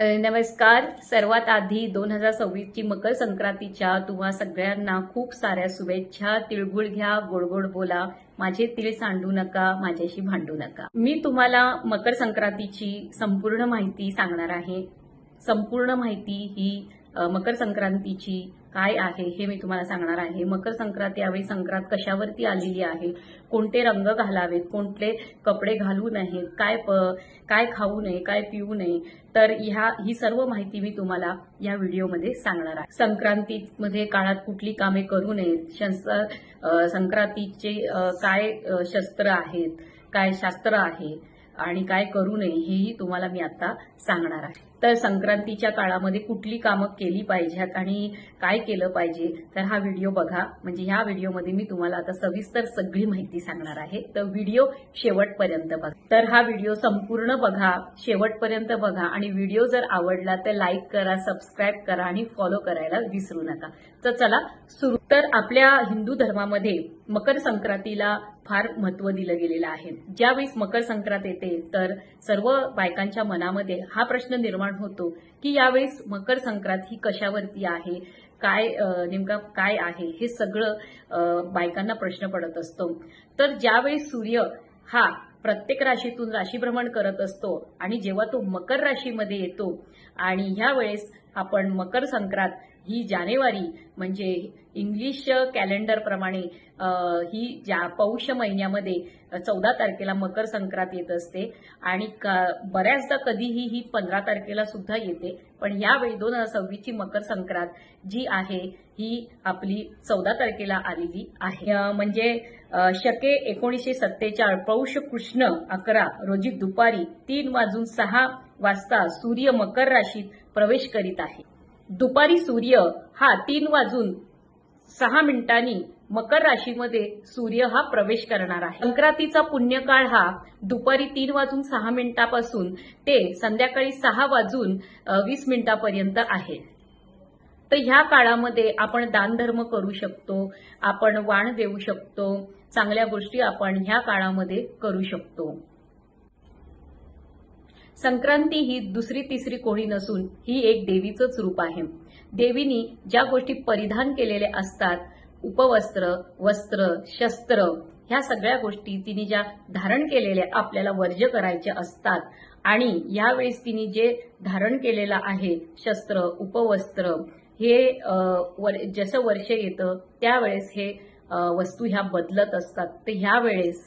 नमस्कार. सर्वात आधी दोन हजार सव्वीसची मकर संक्रांतीच्या तुम्हा सगळ्यांना खूप साऱ्या शुभेच्छा. तिळगुळ घ्या गोड गोड बोला. माझे तिळ सांडू नका माझ्याशी भांडू नका. मी तुम्हाला मकर संक्रांतीची संपूर्ण माहिती सांगणार आहे. संपूर्ण माहिती ही मकर संक्रांतीची काय आहे हे मी तुम्हाला सांगणार आहे. मकर संक्रांती यावेळी संक्रांत कशावरती आलेली आहे? कोणते रंग घालावेत? कोणते कपडे घालू नयेत? काय प काय खाऊ नये? काय पिऊ नये? तर ह्या ही सर्व माहिती मी तुम्हाला या व्हिडिओमध्ये सांगणार आहे. संक्रांतीमध्ये काळात कुठली कामे करू नयेत? शस्त्र संक्रांतीचे काय शस्त्र आहेत? काय शास्त्र आहे? आणि काय करू नये? हेही तुम्हाला मी आता सांगणार आहे. तर संक्रांतीच्या काळामध्ये कुठली कामं केली पाहिजेत आणि काय केलं पाहिजे तर हा व्हिडिओ बघा. म्हणजे ह्या व्हिडिओमध्ये मी तुम्हाला आता सविस्तर सगळी माहिती सांगणार आहे. तर व्हिडिओ शेवटपर्यंत बघा. तर हा व्हिडिओ संपूर्ण बघा शेवटपर्यंत बघा आणि व्हिडिओ जर आवडला तर लाईक करा सबस्क्राईब करा आणि फॉलो करायला विसरू नका. तर चला सुरू. तर आपल्या हिंदू धर्मामध्ये मकर संक्रांतीला फार महत्त्व दिलं गेलेलं आहे. ज्यावेळेस मकर संक्रांत येते तर सर्व बायकांच्या मनामध्ये हा प्रश्न निर्माण होतो की यावेळेस मकर संक्रांत ही कशावरती आहे काय नेमका काय आहे हे सगळं बायकांना प्रश्न पडत असतो. तर ज्यावेळी सूर्य हा प्रत्येक राशीतून राशीभ्रमण करत असतो आणि जेव्हा तो मकर राशीमध्ये येतो आणि ह्या वेळेस आपण मकर संक्रांत ही जानेवारी म्हणजे इंग्लिश कॅलेंडर प्रमाणे ही ज्या पौष महिन्यामध्ये चौदा तारखेला मकर संक्रांत येत असते आणि बऱ्याचदा कधीही ही पंधरा तारखेला सुद्धा येते. पण यावेळी दोन हजार सव्वीसची मकर संक्रांत जी आहे ही आपली चौदा तारखेला आलेली आहे. म्हणजे शके एकोणीसशे सत्तेचाळ पौष कृष्ण अकरा रोजी दुपारी तीन वाजून सहा वाजता सूर्य मकर राशीत प्रवेश करीत आहे. दुपारी सूर्य हा तीन वाजून सहा मिनिटांनी मकर राशीमध्ये सूर्य हा प्रवेश करणार आहे. संक्रांतीचा पुण्यकाळ हा दुपारी तीन वाजून सहा मिनिटापासून ते संध्याकाळी सहा वाजून वीस मिनिटापर्यंत आहे. तर ह्या काळामध्ये आपण दानधर्म करू शकतो आपण वाण देऊ शकतो चांगल्या गोष्टी आपण ह्या काळामध्ये करू शकतो. संक्रांती ही दुसरी तिसरी कोणी नसून ही एक देवीचंच रूप आहे. देवीनी ज्या गोष्टी परिधान केलेल्या असतात उपवस्त्र वस्त्र शस्त्र ह्या सगळ्या गोष्टी तिने ज्या धारण केलेल्या आपल्याला वर्ज्य करायच्या असतात आणि यावेळेस तिने जे धारण केलेलं आहे शस्त्र उपवस्त्र हे वर जसं वर्ष येतं त्यावेळेस हे वस्तू ह्या बदलत असतात. तर ह्या वेळेस